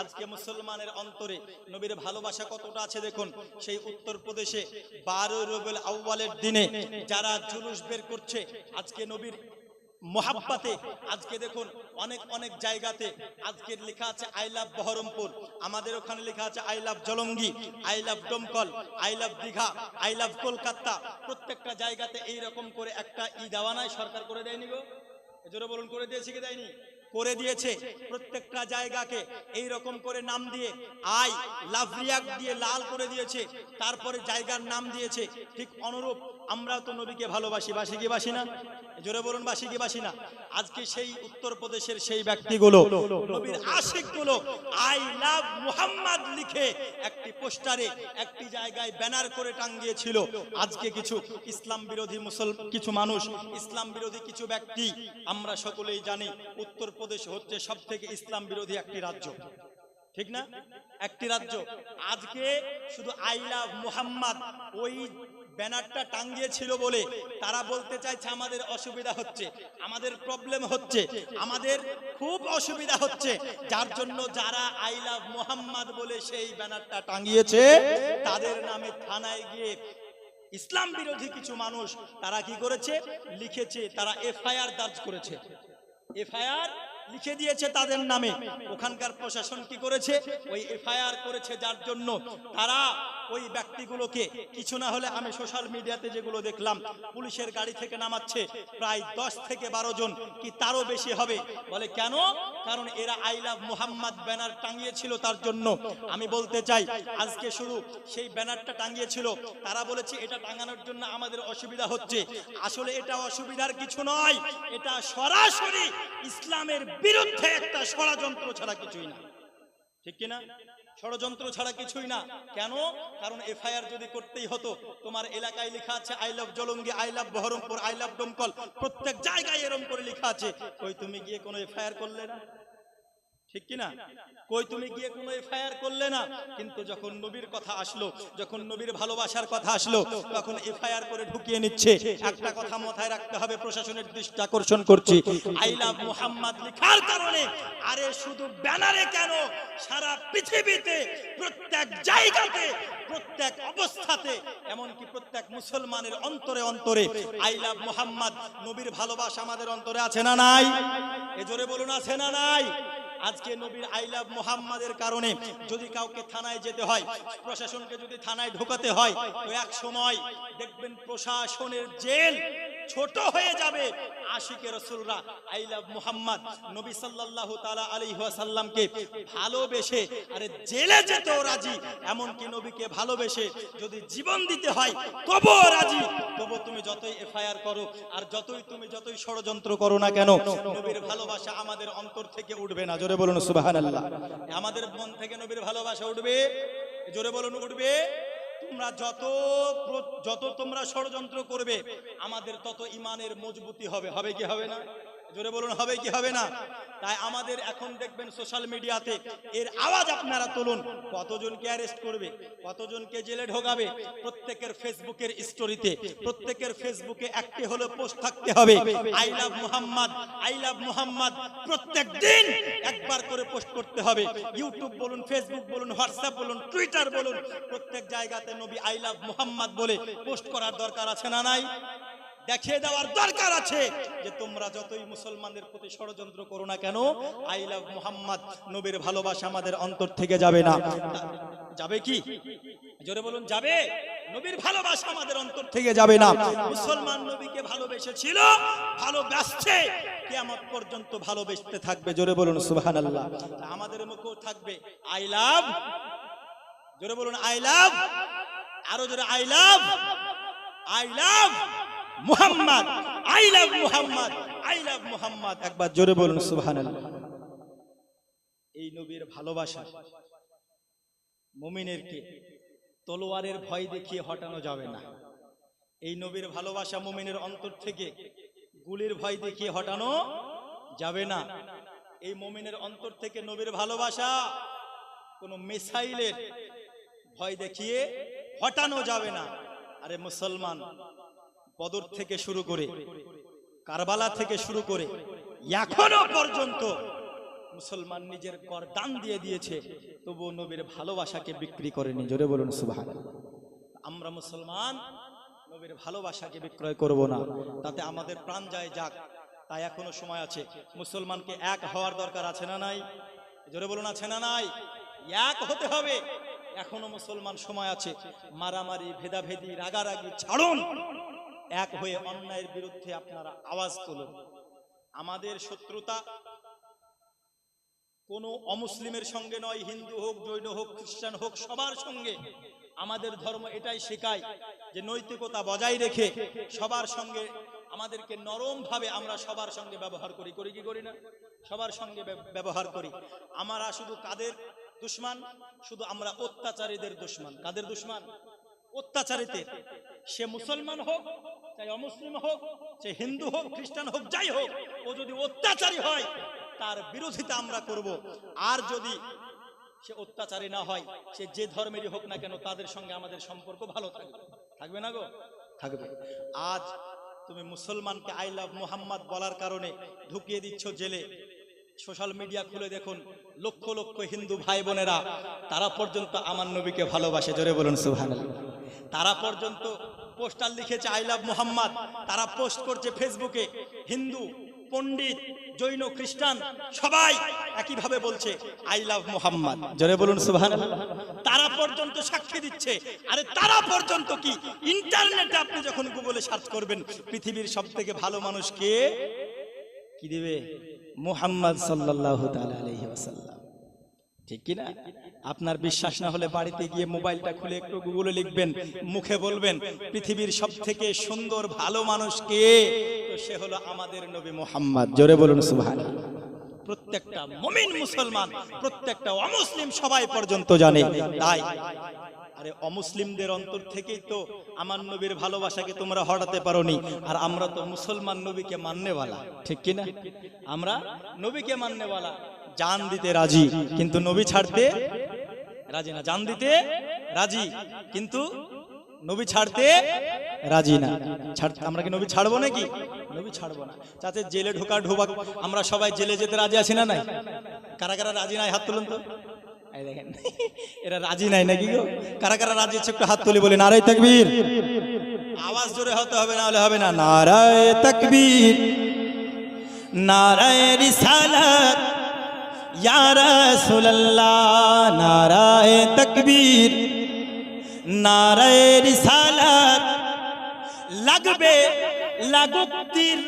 আজকে মুসলমানের অন্তরে নবীর ভালোবাসা কতটা আছে দেখুন? সেই উত্তরপ্রদেশে বারো রবিউল আউ্বালের দিনে যারা জুলুস বের করছে, আজকে নবীর মোহাব্বাতে, আজকে দেখুন, অনেক অনেক জায়গাতে আজকের লেখা আছে, আই লাভ বহরমপুর আমাদের ওখানে লেখা আছে, I love Jalangi I love Domkal I love Digha I love Kolkata প্রত্যেকটা জায়গাতে এই রকম করে একটা ই দেওয়া নাই সরকার করে দেয়নি গো? এজোরে বলুন, করে দিয়েছে কি দেয়নি? করে দিয়েছে প্রত্যেকটা জায়গাকে এই রকম করে নাম দিয়ে আই লাভ দিয়ে লাল করে দিয়েছে, তারপরে জায়গার নাম দিয়েছে, ঠিক অনুরূপ আমরা তো নবীকে ভালোবাসি, বাসি কি বাসি না? জোরে বলুন, বাসি কি বাসি না? আজকে সেই উত্তরপ্রদেশের সেই ব্যক্তিগুলো, নবীর আশিকগুলো আই লাভ মুহাম্মদ লিখে একটি পোস্টারে একটি জায়গায় ব্যানার করে টাঙ্গিয়েছিল আজকে কিছু ইসলাম বিরোধী মুসল, কিছু মানুষ, ইসলাম বিরোধী কিছু ব্যক্তি, আমরা সকলেই জানি উত্তরপ্রদেশ হচ্ছে সব থেকে ইসলাম বিরোধী একটি রাজ্য। ঠিক না? একটি রাজ্য। আজকে শুধু আই লাভ মুহাম্মদ ওই ব্যানারটা টাঙ্গিয়েছিল বলে তারা বলতে চাইছে আমাদের অসুবিধা হচ্ছে, আমাদের প্রবলেম হচ্ছে, আমাদের খুব অসুবিধা হচ্ছে। যার জন্য যারা আই লাভ মুহাম্মদ বলে সেই ব্যানারটা টাঙ্গিয়েছে তাদের নামে থানায় গিয়ে ইসলাম বিরোধী কিছু মানুষ তারা কি করেছে? লিখেছে, তারা এফআইআর দর্জ করেছে। এফআইআর লিখে দিয়েছে তাদের নামে। ওখানকার প্রশাসন কি করেছে? ওই এফআইআর করেছে যার জন্য তারা ওই ব্যক্তিগুলোকে, কিছু না হলে আমি সোশ্যাল মিডিয়াতে যেগুলো দেখলাম, পুলিশের গাড়ি থেকে নামাচ্ছে, প্রায় দশ থেকে বারো জন, কি তারও বেশি হবে? বলে কেন? কারণ এরা আই লাভ মোহাম্মদ ব্যানার টাঙিয়েছিল তার জন্য। আমি বলতে চাই, আজকে শুরু সেই ব্যানারটা টাঙিয়েছিল। তারা বলেছে, এটা টাঙানোর জন্য আমাদের অসুবিধা হচ্ছে। আসলে এটা অসুবিধার কিছু নয়, এটা সরাসরি ইসলামের বিরুদ্ধে একটা ষড়যন্ত্র ছাড়া কিছুই না। ঠিক কিনা? ষড়যন্ত্র ছাড়া কিছুই না। কেন? কারণ এফআইআর যদি করতেই হতো, তোমার এলাকায় লেখা আছে, I love Jalangi, I love Baharampur, I love Domkal প্রত্যেক জায়গায় এরম করে লেখা আছে। ওই তুমি গিয়ে কোনো এফআইআর করলে না? ঠিক কিনা? কই তুমি গিয়ে কোনো এফআইআর করলে না? কিন্তু যখন নবীর কথা আসলো, যখন নবীর ভালোবাসার কথা আসলো, তখন এফআইআর করে ঢুকিয়ে নিচ্ছে। একটা কথা মাথায় রাখতে হবে, প্রশাসনের দৃষ্টি আকর্ষণ করছি। আই লাভ মুহাম্মদ লেখার কারণে, আরে শুধু ব্যানারে কেন সারা পৃথিবীতে, প্রত্যেক জায়গাতে, প্রত্যেক অবস্থাতে, এমনকি প্রত্যেক মুসলমানের অন্তরে অন্তরে আই লাভ মুহাম্মদ নবীর ভালোবাসা আমাদের অন্তরে আছে না নাই? এ জোরে বলুন, আছে না নাই? আজকে নবীর আই লাভ মোহাম্মদের কারণে যদি কাউকে থানায় যেতে হয়, প্রশাসনকে যদি থানায় ঢোকাতে হয় এক সময় দেখবেন প্রশাসনের জেল ছোট হয়ে যাবে। আশিকে রসুলরা, আই লাভ মুহাম্মদ। নবী সাল্লাল্লাহু তাআলা আলাইহি ওয়াসাল্লামকে ভালোবেসে, আরে জেলে যেতেও রাজি, এমনকি নবীকে ভালোবেসে যদি জীবন দিতে হয়, তবুও রাজি। তবু তুমি যতই এফআইআর করো, আর যতই তুমি যতই ষড়যন্ত্র করো না কেন, নবীর ভালোবাসা আমাদের অন্তর থেকে উঠবে না। জোরে বলুন, সুবহানাল্লাহ। আমাদের মন থেকে নবীর ভালোবাসা উঠবে? জোরে বলুন, উঠবে? তোমরা যত যত তোমরা ষড়যন্ত্র করবে আমাদের তত ইমানের মজবুতি হবে। হবে কি হবে না? জোরে বলুন, হবে কি হবে না? তাই আমাদের এখন দেখবেন সোশ্যাল মিডিয়াতে এর আওয়াজ আপনারা তুলুন। কতজনকে অ্যারেস্ট করবে? কতজনকে জেলে ঢোকাবে? প্রত্যেকের ফেসবুকের স্টোরিতে প্রত্যেকের ফেসবুকে একটি হলো পোস্ট থাকতে হবে। I love Muhammad I love Muhammad প্রত্যেক দিন একবার করে পোস্ট করতে হবে। ইউটিউব বলুন ফেসবুক বলুন হোয়াটসঅ্যাপ বলুন টুইটার বলুন, প্রত্যেক জায়গাতে নবী আই লাভ মুহাম্মদ বলে পোস্ট করার দরকার আছে না নাই? দেখিয়ে দেওয়ার দরকার আছে যে তোমরা যতই মুসলমানদের প্রতি ষড়যন্ত্র করো না কেন আই লাভ মুহাম্মদ, নবীর ভালোবাসা আমাদের অন্তর থেকে যাবে না। যাবে কি? জোরে বলুন, যাবে। নবীর ভালোবাসা আমাদের অন্তর থেকে যাবে না। মুসলমান নবীকে ভালোবেসেছিল, ভালোবাসছে, কিয়ামত পর্যন্ত ভালোবেসতে থাকবে। জোরে বলুন, সুবহানাল্লাহ। আমাদের মুখেও থাকবে। আই লাভ জোরে বলুন আই লাভ আরও জোরে I love I love Muhammad I love Muhammad I love Muhammad. একবার জোরে বলুন, সুবহানাল্লাহ। এই নবীর ভালোবাসা মুমিনেরকে তলোয়ারের ভয় দেখিয়ে হটানো যাবে না। এই নবীর ভালোবাসা মুমিনের অন্তর থেকে গুলির ভয় দেখিয়ে হটানো যাবে না। এই মুমিনের অন্তর থেকে নবীর ভালোবাসা কোনো মিসাইলের ভয় দেখিয়ে হটানো যাবে না। আরে মুসলমান বদর থেকে শুরু করে, কারবালা থেকে শুরু করে, এখনও পর্যন্ত মুসলমান নিজের কর দান দিয়ে দিয়েছে, তবুও নবীর ভালোবাসাকে বিক্রি করেনি। জোরে বলুন সুবহান আমরা মুসলমান, নবীর ভালোবাসাকে বিক্রয় করব না, তাতে আমাদের প্রাণ যায় যাক, তাই এখনও সময় আছে। মুসলমানকে এক হওয়ার দরকার আছে না নাই? জোরে বলুন, আছে না নাই? এক হতে হবে। এখনও মুসলমান সময় আছে, মারামারি, ভেদাভেদি, রাগারাগি ছাড়ুন। এক হয়ে অন্যায়ের বিরুদ্ধে আপনারা আওয়াজ তুলুন। আমাদের শত্রুতা কোনো অমুসলিমের সঙ্গে নয়, হিন্দু হোক, জৈন হোক, খ্রিস্টান হোক, সবার সঙ্গে। আমাদের ধর্ম এটাই শেখায় যে নৈতিকতা বজায় রেখে সবার সঙ্গে আমাদেরকে নরম ভাবে আমরা সবার সঙ্গে ব্যবহার করি। করি কি করি না? সবার সঙ্গে ব্যবহার করি। আমরা শুধু কাদের দুশ্মান? শুধু আমরা অত্যাচারীদের দুশ্মান। কাদের দুশ্মান? অত্যাচারীদের। সে মুসলমান হোক চাই অমুসলিম হোক, সে হিন্দু হোক, খ্রিস্টান হোক, যাই হোক, ও যদি অত্যাচারী হয়, তার বিরোধিতা আমরা করব। আর যদি সে অত্যাচারী না হয়, সে যে ধর্মেরই হোক না কেন, তাদের সঙ্গে আমাদের সম্পর্ক ভালো থাকবে। থাকবে না গো? থাকবে। আজ তুমি মুসলমানকে আই লাভ মুহাম্মদ বলার কারণে ঢুকিয়ে দিচ্ছ জেলে। সোশ্যাল মিডিয়া খুলে দেখুন, লক্ষ লক্ষ হিন্দু ভাই বোনেরা, তারা পর্যন্ত আমার নবীকে ভালোবাসে। জোরে বলুন, সুবহানাল্লাহ। তারা পর্যন্ত পোস্টার লিখেছে আই লাভ মোহাম্মদ। তারা পোস্ট করছে ফেসবুকে, হিন্দু, পণ্ডিত, জৈন, খ্রিস্টান, সবাই একইভাবে বলছে, আই লাভ মোহাম্মদ। জোরে বলুন সুবহান তারা পর্যন্ত সাক্ষী দিচ্ছে। আরে তারা পর্যন্ত কি? ইন্টারনেটে আপনি যখন গুগলে সার্চ করবেন, পৃথিবীর সব থেকে ভালো মানুষ কে? দিবে? মোহাম্মদ আলাইহি ওয়াসাল্লাম। ঠিক কি না? আপনার বিশ্বাস না হলে বাড়িতে গিয়ে মোবাইলটা খুলে একটু গুগলে লিখবেন, মুখে বলবেন, পৃথিবীর সব থেকে সুন্দর, ভালো মানুষ কে? সে হলো আমাদের নবী মোহাম্মদ। জোরে বলুন সুবহান প্রত্যেকটা মুমিন মুসলমান, প্রত্যেকটা অমুসলিম সবাই পর্যন্ত জানে। তাই, আরে অমুসলিমদের অন্তর থেকেই তো আমার নবীর ভালোবাসাকে তোমরা হটাতে পারোনি। আর আমরা তো মুসলমান নবীকে মাননেওয়ালা, ঠিক কি না? আমরা নবীকে মাননেওয়ালা। জান দিতে রাজি, কিন্তু নবী ছাড়তে রাজি না। জান দিতে রাজি, কিন্তু নবী ছাড়তে রাজি না। আমরা কি নবী ছাড়বো নাকি? নবী ছাড়বো না। যাতে জেলে ঢোকা ঢোকা আমরা সবাই জেলে যেতে রাজি আছি না নাই? কারা কারা রাজি নাই? হাত তুলুন তো। দেখেন, এরা রাজি নাই নাকি গো? কারা কারা রাজি আছে একটু হাত তুলে বলে, নারায় তাকবীর। আওয়াজ জোরে হতে হবে, না হলে হবে না। নারায় তাকবীর, নারায় রিসালাত ইয়া রাসূলুল্লাহ নারায় তকবীর নারায় রিসালাত লাগবে লাগুক তীর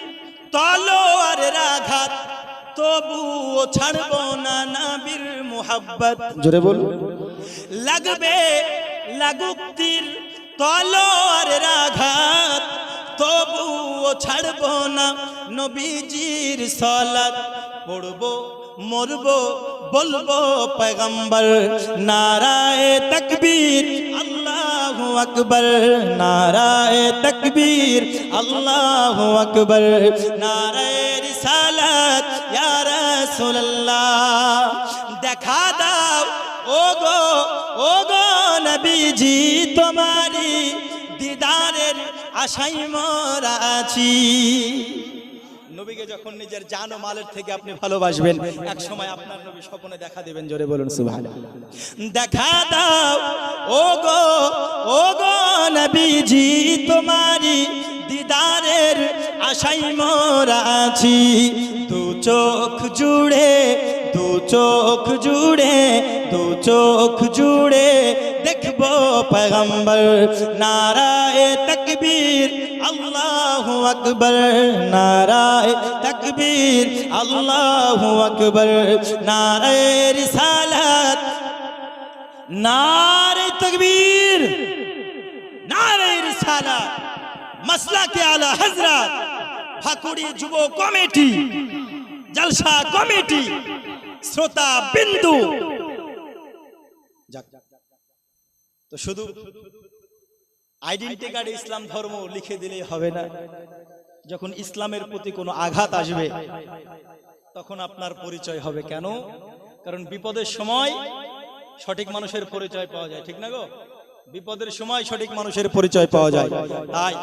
তলোয়ারের আঘাত তবুও ছাড়বো না নাবির মোহাব্বত। জোরে বল। লাগবে লাগুক তীর তলোয়ারের আঘাত তবুও ছাড়বো না নবীজির সলাত। পড়ব মরবো, বলব পয়গম্বর, নারায় তকবীর, আল্লাহু আকবার, নারায় তকবীর, আল্লাহু আকবার, নারায় রিসালাত, ইয়া রাসূলুল্লাহ। দেখা দাও, ওগো ওগো নবীজি তোমারি দিদারের আশাই মোরা আছি। নবীকে যখন নিজের জান ও মালের থেকে আপনি ভালোবাসবেন, এক সময় আপনার নবী স্বপ্নে দেখা দেবেন, জোরে বলুন, সুবহানাল্লাহ। দেখা দাও ও গো ও গো নবীজি তোমারি দিদারের আশাই মোরা আছি। দু চোখ জুড়ে, দু চোখ জুড়ে, দু চোখ জুড়ে দেখব পয়গম্বর। নারায় তকবীর আল্লাহু আকবার, নারায় তকবীর, আল্লাহু আকবার, নারায় রিসালাত নারে তকবীর নারে রিসালাত, মাসলাকে আলা হযরত, ভাকুড়ি যুব কমিটি, জলসা কমিটি, শ্রোতা বিন্দু। তো শুধু আইডেন্টি কার্ডে ইসলাম ধর্ম লিখে দিলেই হবে না। যখন ইসলামের প্রতি কোনো আঘাত আসবে তখন আপনার পরিচয় হবে কেন? কারণ বিপদের সময় সঠিক মানুষের পরিচয় পাওয়া যায় ঠিক না গো? বিপদের সময় সঠিক মানুষের পরিচয় পাওয়া যায়। তাই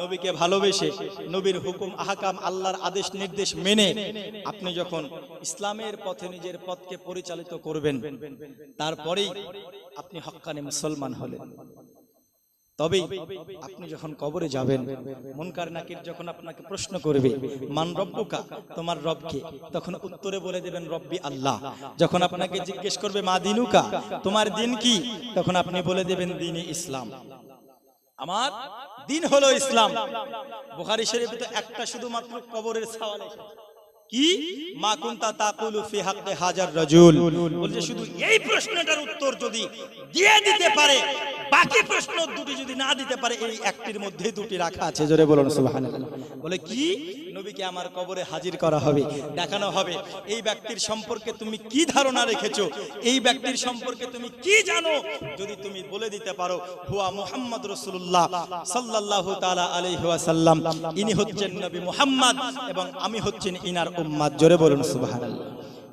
নবীকে ভালোবেসে নবীর হুকুম আহকাম আল্লাহর আদেশ নির্দেশ মেনে আপনি যখন ইসলামের পথে নিজের পথকে পরিচালিত করবেন তারপরেই আপনি হক্কানি মুসলমান হলেন। তবে আপনি যখন কবরে যাবেন মুনকার নাকির যখন আপনাকে প্রশ্ন করবে, মান রব্বুকা? তোমার রবকে? তখন উত্তরে বলে দেবেন, রব্বি আল্লাহ। যখন আপনাকে জিজ্ঞেস করবে, মা দিনুকা? তোমার দিন কি? তখন আপনি বলে দেবেন দিনে ইসলাম। আমার দিন হলো ইসলাম। বুখারী শরীফে তো একটা শুধুমাত্র কবরের সওয়াল এসেছে। কি? মা কুনতা তাকুলু ফি হাক্কি হাজার রাজুল? বলছে, শুধু এই প্রশ্নটার উত্তর যদি দিয়ে দিতে পারে বাকি প্রশ্ন দুটি যদি না দিতে পারে এই একটির মধ্যে দুটি রাখা আছে। জোরে বলুন সুবহানাল্লাহ। বলে কি? নবীকে আমার কবরে হাজির করা হবে দেখানো হবে। এই ব্যক্তির সম্পর্কে তুমি কি ধারণা রেখেছো? এই ব্যক্তির সম্পর্কে তুমি কি জানো? যদি তুমি বলে দিতে পারো হুয়া মুহাম্মদ রাসূলুল্লাহ সাল্লাল্লাহু তাআলা আলাইহি ওয়াসাল্লাম। ইনি হচ্ছেন নবী মুহাম্মদ এবং আমি হচ্ছেন ইনার উম্মাদ। জোরে বলুন সুবহানাল্লাহ।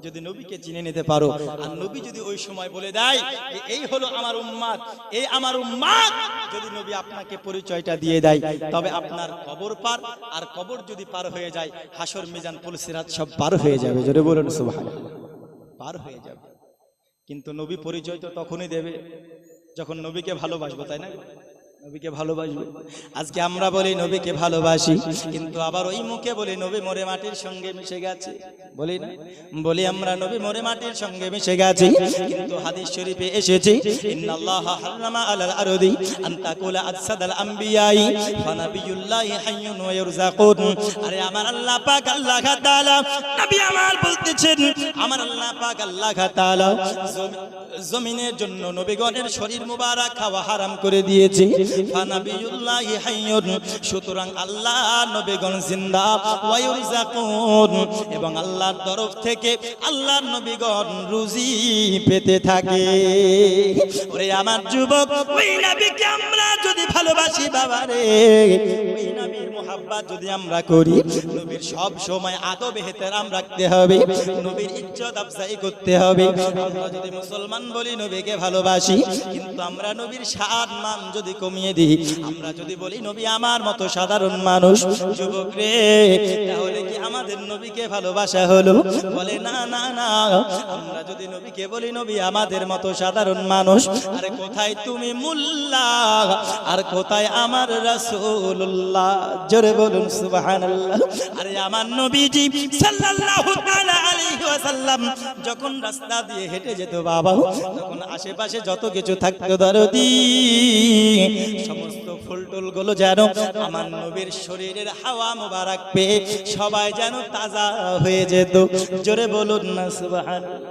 যদি নবীকে চিনে নিতে পারো, আর নবী যদি ওই সময় বলে দেয় যে এই হলো আমার উম্মাদ, এই আমার উম্মাদ, যদি নবী আপনাকে পরিচয়টা দিয়ে দেয়, তবে আপনার কবর পার, আর কবর যদি পার হয়ে যায়, হাসর, মিজান পুলসিরাত সব পার হয়ে যাবে। জোরে বলুন, সুবহানাল্লাহ। পার হয়ে যাবে। কিন্তু নবী পরিচয় তো তখনই দেবে, যখন নবীকে ভালোবাসবো, তাই না? নবীকে ভালোবাসবো। আজকে আমরা বলি নবীকে ভালোবাসি, কিন্তু আবার ওই মুখে বলি নবী মরে মাটির সঙ্গে মিশে গেছে। বলি না? বলি আমরা নবী মরে মাটির সঙ্গে মিশে গেছি, কিন্তু হাদিস শরীফে এসেছে, ইন্নাল্লাহ হারামা আলাল আরদি আন তাকুলা আসাদাল আম্বিয়াই ফানাবিয়ুল্লাহি হাইয়ুন ওয়া ইরযাকুন। আরে আমার আল্লাহ পাক আল্লাহ তাআলা, নবী আমার বলতেছেন, আমার আল্লাহ পাক আল্লাহ তাআলা জমিনের জন্য নবীগণের শরীর মুবারক খাওয়া হারাম করে দিয়েছে। এবং আল্লাহর তরফ থেকে নবীগণ রুজি পেতে থাকে। ওরে আমার যুবক, ওই নবীকে আমরা যদি ভালোবাসি ওই নবীর যদি আমরা করি, নবীর সব সময় আদব এহতেরাম রাখতে হবে, নবীর ইজ্জত আফজাই করতে হবে। আমরা যদি মুসলমান বলি, নবীকে ভালোবাসি, কিন্তু আমরা নবীর সাত মান যদি কমিয়ে দিই। আমরা যদি বলি, নবী আমার মতো সাধারণ মানুষ যুবক রে তাহলে কি আমাদের নবীকে ভালোবাসা হলো? বলে, না না না। আমরা যদি নবীকে বলি, নবী আমাদের মতো সাধারণ মানুষ, আরে কোথায় তুমি মুল্লা? আর কোথায় আমার রাসূলুল্লাহ? জোরে বলুন, সুবহানাল্লাহ। আরে আমার নবীজি সাল্লাল্লাহু তাআলা আলাইহি ওয়াসাল্লাম যখন রাস্তা দিয়ে হেঁটে যেত বাবা তখন আশেপাশে যত কিছু থাকতো দরদি, সমস্ত ফুলটুলগুলো যেন আমার নবীর শরীরের হাওয়া মোবারক পেয়ে সবাই যেন তাজা হয়ে যেত। জোরে বলুন না, সুবহানাল্লাহ।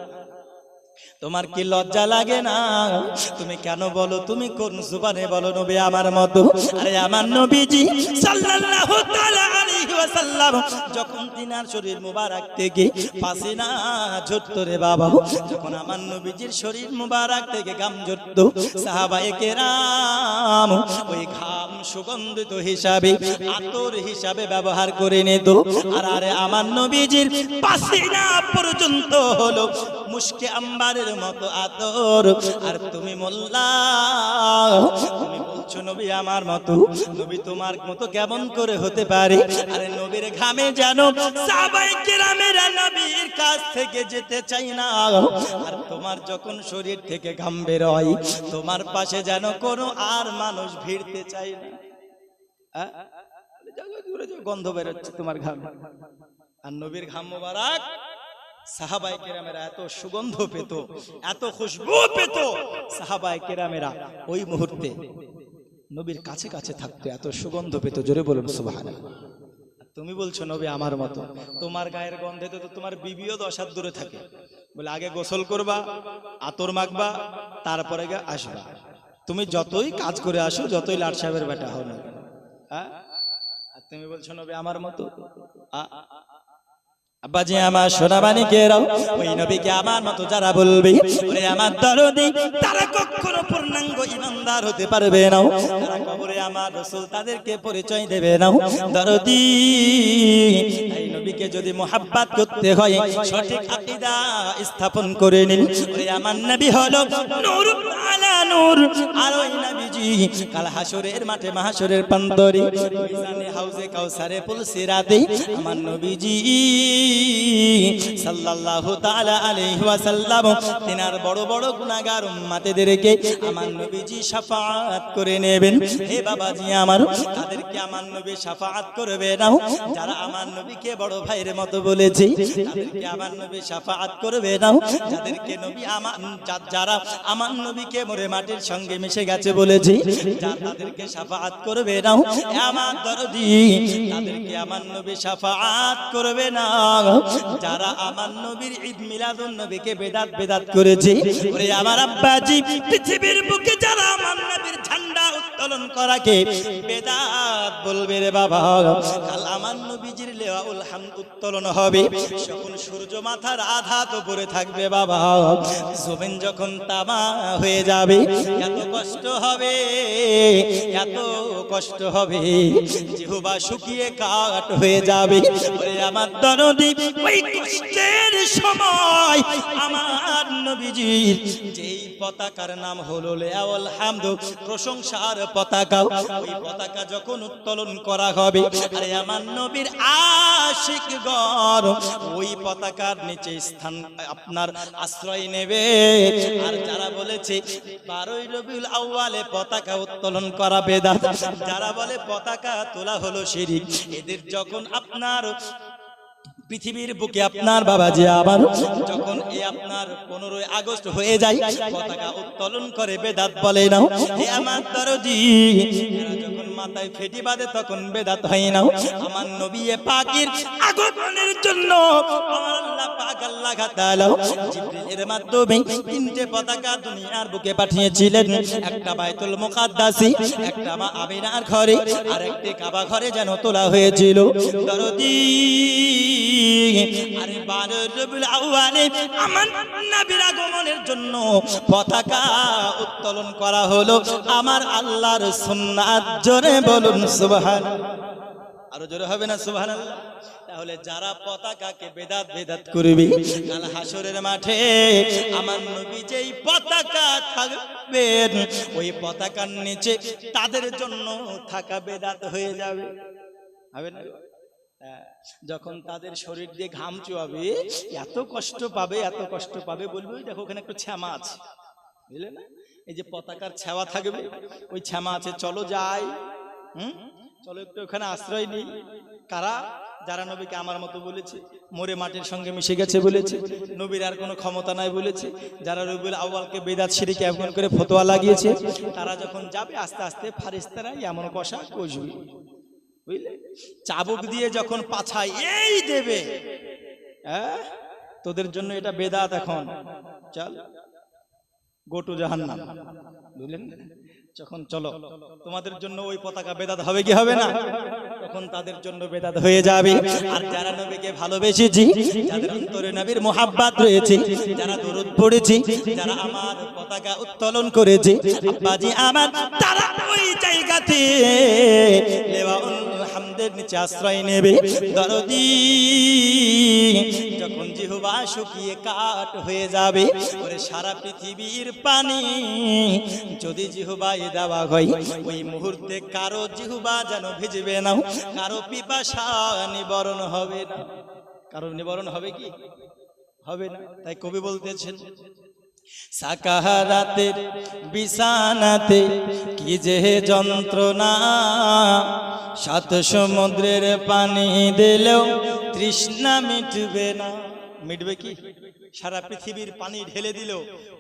তোমার কি লজ্জা লাগে না? তুমি কেন বলো? তুমি কোন জুবানে বলো নবী আমার মতো? আরে আমার নবীজি সাল্লাল্লাহু তাআলা আলাইহি ওয়াসাল্লাম যখন তিনার শরীর মুবারক থেকে পাসিনা ঝরতো রে বাবা যখন আমার নবীজির শরীর মুবারক থেকে ঘাম ঝরতো সাহাবায়ে কেরাম ওই ঘাম সুগন্ধিত হিসাবে আতর হিসাবে ব্যবহার করে নিত। আর আরে আমার নবীজির পাসিনা পর্যন্ত হলো মুশকে আম্বারের মতো আতর আর তুমি মোল্লা, তুমি বলছো, নবী আমার মতো, নবী তোমার মতো কেমন করে হতে পারে? আরে নবীর ঘামে যেন নবীর কাছ থেকে যেতে চাই না। আর তোমার যখন শরীর থেকে ঘাম বের হয় তোমার পাশে যেন কোনো আর মানুষ ভিড়তে চায় না। গন্ধ বেরোচ্ছে তোমার ঘাম। আর নবীর ঘাম মোবারক। সাহাবাই কেরামেরা এত সুগন্ধ পেত, এত খুশবু পেত সাহাবাই কেরামেরা ওই মুহূর্তে নবীর কাছে কাছে থাকতো এত সুগন্ধ পেত, জোরে বলুন সুবহানাল্লাহ। তুমি বলছো, নবী, আমার মতো। তোমার গায়ের গন্ধে তো তোমার বিবিও দশ হাত দূরে থাকে। বলে, আগে গোসল করবা, আতর মাখবা, তারপরে গে আসবা। তুমি যতই কাজ করে আসো, যতই লাট সাহেবের বেটা হও না হ্যাঁ? তুমি বলছো, নবী, আমার মতো? আব্বাজি আমার সোনাবানি কেরাও ওই নবীকে আমার মতো যারা বলবে, ওরে আমার দরদি, তারা কখনো পূর্ণাঙ্গ ইমানদার হতে পারবে না। তারা কবরে আমার রসুল তাদেরকে পরিচয় দেবে না। দরদি এই নবীকে যদি মোহাব্বত করতে হয়, সঠিক আকীদা স্থাপন করে নিন। ওরে আমার নবী হলো নূর আলা নূর আর ওই নবীজি কাল হাসরের মাঠে মিজানে হাউজে কাউসারে আমার নবীজি সাল্লাল্লাহু তাআলা আলাইহি তিনার বড় বড় গুনাহগার আমার নবীজি শাফাআত করে নেবেন। হে বাবাজি আমার, তাদেরকে আমার নবী শাফাআত করবে না। যারা আমার নবীকে বড় ভাইয়ের মতো বলেছে, তাদেরকে আমার নবী শাফাআত করবে না। যাদেরকে নবী আমার যারা আমার নবীকে মরে মাটির সঙ্গে মিশে গেছে বলেছে তাদেরকে শাফাআত করবে না। আমার দরদি, তাদেরকে আমার নবী শাফাআত করবে না। যারা আমার নবীর ঈদ মিলাদুন নবীকে বেদাত বেদাত করেছে, ওরে আমার আব্বাজি, পৃথিবীর বুকে যারা আমার নবীর ঝান্ডা উত্তোলন করাকে বেদাত বলবে রে বাবা। কাল আমার হামদ উত্তোলন হবে। যখন সূর্য মাথার আধাত উপরে থাকবে বাবা, জমিন যখন তামা হয়ে যাবে, এত কষ্ট হবে, এত কষ্ট হবে, জিহুবা শুকিয়ে কাট হয়ে যাবে। আমার ওই কষ্টের সময় আমার নবীজির যেই পতাকার নাম হলো লেয়াউল হামদ, প্রশংসার পতাকা, ওই পতাকা যখন উত্তোলন করা হবে, আরে আমার নবীর আশিক গর ওই পতাকার নিচে স্থান আপনার আশ্রয় নেবে। আর যারা বলেছে, বারোই রবিউল পতাকা উত্তোলন করা বেদাত, যারা বলে পতাকা তোলা হলো শিরিক, এদের যখন আপনার পৃথিবীর বুকে আপনার বাবা যে আবার যখন এ আপনার পনেরোই আগস্ট হয়ে যায়, পতাকা উত্তোলন করে বেদাত বলে না আমার যখন মাথায় ফেটি বাঁধে তখন বেদাত হয় না। আমার নবী পাকের আগমনের জন্য আমার তিনটে পতাকা দুনিয়ার বুকে পাঠিয়েছিলেন। আর কাবা ঘরে যেন তোলা হয়েছিল। আমার আগমনের জন্য পতাকা উত্তোলন করা হলো। আমার আল্লাহর সুন্নাত, জোরে বলুন সুবহান আরও জোরে হবে না সুবহান তাহলে যারা পতাকাকে বেদাত বেদাত করবে কাল হাসরের মাঠে আমার নবী যেই পতাকা থাকবেন ওই পতাকার নিচে তাদের জন্য থাকা বেদাত হয়ে যাবে। হবে না? হ্যাঁ, যখন তাদের শরীর দিয়ে ঘাম চুয়াবে এত কষ্ট পাবে এত কষ্ট পাবে বলবে "ওই দেখো ওখানে একটু ছ্যামা আছে। বুঝলে না? এই যে পতাকার ছ্যাওয়া থাকবে ওই ছ্যামা আছে চলো যাই। হুম? চলো একটু ওখানে আশ্রয় নেই। কারা? যারা নবীকে আমার মতো বলেছে, মোরে মাটির সঙ্গে মিশে গেছে বলেছে, নবীর আর কোনো ক্ষমতা নাই বলেছে, যারা রবিউল আউয়ালকে বেদাত শিরিকে এমন করে ফতোয়া লাগিয়েছে, তারা যখন যাবে, আস্তে আস্তে ফারিস্তারা এমন কষা কষবে বুঝলে? চাবুক দিয়ে যখন পাছায় এই দেবে হ্যাঁ? তোদের জন্য এটা বেদাত এখন। চল গোটু জাহান্নাম। বুঝলেন? যখন চলো তোমাদের জন্য ওই পতাকা বেদাত হবে কি হবে না? তখন তাদের জন্য বেদাত হয়ে যাবে। আর যারা নবীকে ভালোবেসেছি যাদের অন্তরে নবীর মোহাব্বাত রয়েছে যারা দরুদ পড়েছি যারা আমার পতাকা উত্তোলন করেছে আব্বাজি আমার তারা ওই জায়গাতে লেওয়াউল হামদের নিচে আশ্রয় নেবে। দরদি যখন শুকিয়ে কাট হয়ে যাবে, ওরে সারা পৃথিবীর পানি যদি জিহুবাই দেওয়া হয়, ওই মুহূর্তে কারও জিহুবা যেন ভিজবে না, কারও পিপাসা নিবারণ হবে না। কারও নিবারণ হবে কি? হবে না। তাই কবি বলতেছেন সাকাহারাতের বিছানাতে, কি যে যন্ত্রণা, সাত সমুদ্রের পানি দিলেও তৃষ্ণা মিটবে না। মিটবে কি? সারা পৃথিবীর পানি ঢেলে দিল।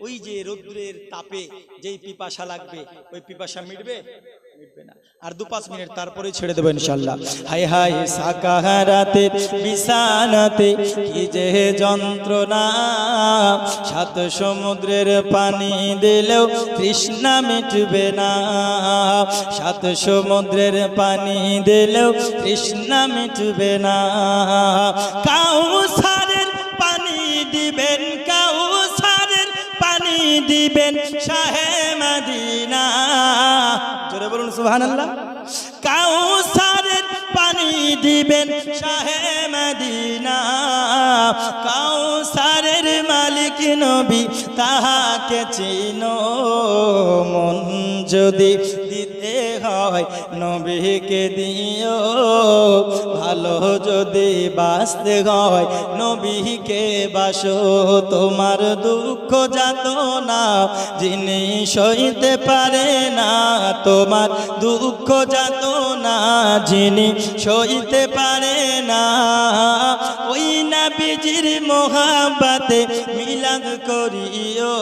ওই যে রৌদ্রের তাপে যেই পিপাসা লাগবে, ওই পিপাসা মিটবে? আর দু পাঁচ মিনিট তারপরে ছেড়ে দেবো ইনশাল্লাহ হাই হাই সাকাহারাতে, বিছানাতে, কি যে যন্ত্রণা। সাত সমুদ্রের পানি দিলেও তৃষ্ণা মিটবে না। সাত সমুদ্রের পানি দিলেও তৃষ্ণা মিটবে না। কাউসারের পানি দিবেন, কাউসারের পানি দিবেন শাহে মদিনা। জোরে বলুন, সুবহানাল্লাহ। কাউসারের পানি দিবেন শাহে মদিনা। কাউসারের মালিক নবী তাহাকে চিনো, মন যদি হয়, নবীকে দিও। ভালো যদি বাঁচতে হয়, নবীকে বাসো। তোমার দুঃখ যাত না, যিনি সইতে পারে না, তোমার দুঃখ যাত না, যিনি সইতে পারে না। ওই না বিজির মোহাবাতে মিলাদ করিও,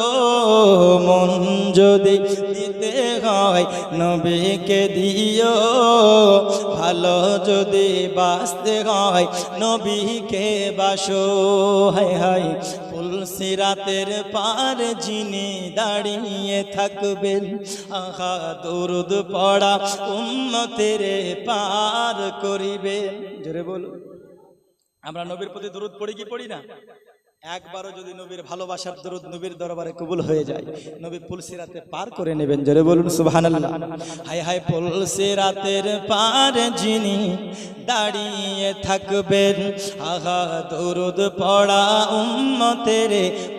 মন যদি হয়, নবীকে দিও। ভালো যদি বাঁচতে হয়, নবীকে বাসো। হায় হায় তুলসী রাতের পার যিনি দাঁড়িয়ে থাকবেন, আহা, দরুদ পড়া উম্মতের পার করিবেন। জোরে বলো আমরা নবীর প্রতি দরুদ পড়ি কি পড়ি না? একবারও যদি নবীর ভালোবাসার দরুদ নবীর দরবারে কবুল হয়ে যায় নবী পুলসিরাতে পার করে নেবেন জোরে বলুন সুবহানাল্লাহ হায় হায় পুলসিরাতের পার যিনি দাঁড়িয়ে থাকবেন আহা দরুদ পড়া উম্মতের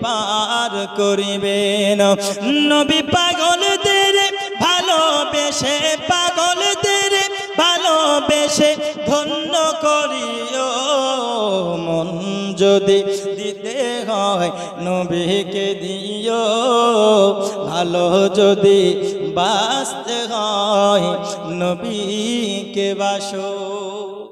পার করিবেন নবী পাগলদের ভালোবেসে পাগলদের ভালোবেসে ধন্য করিও মন যদি দিতে হয় নবীকে দিও। ভালো যদি বাঁচতে হয় নবীকে বাসো।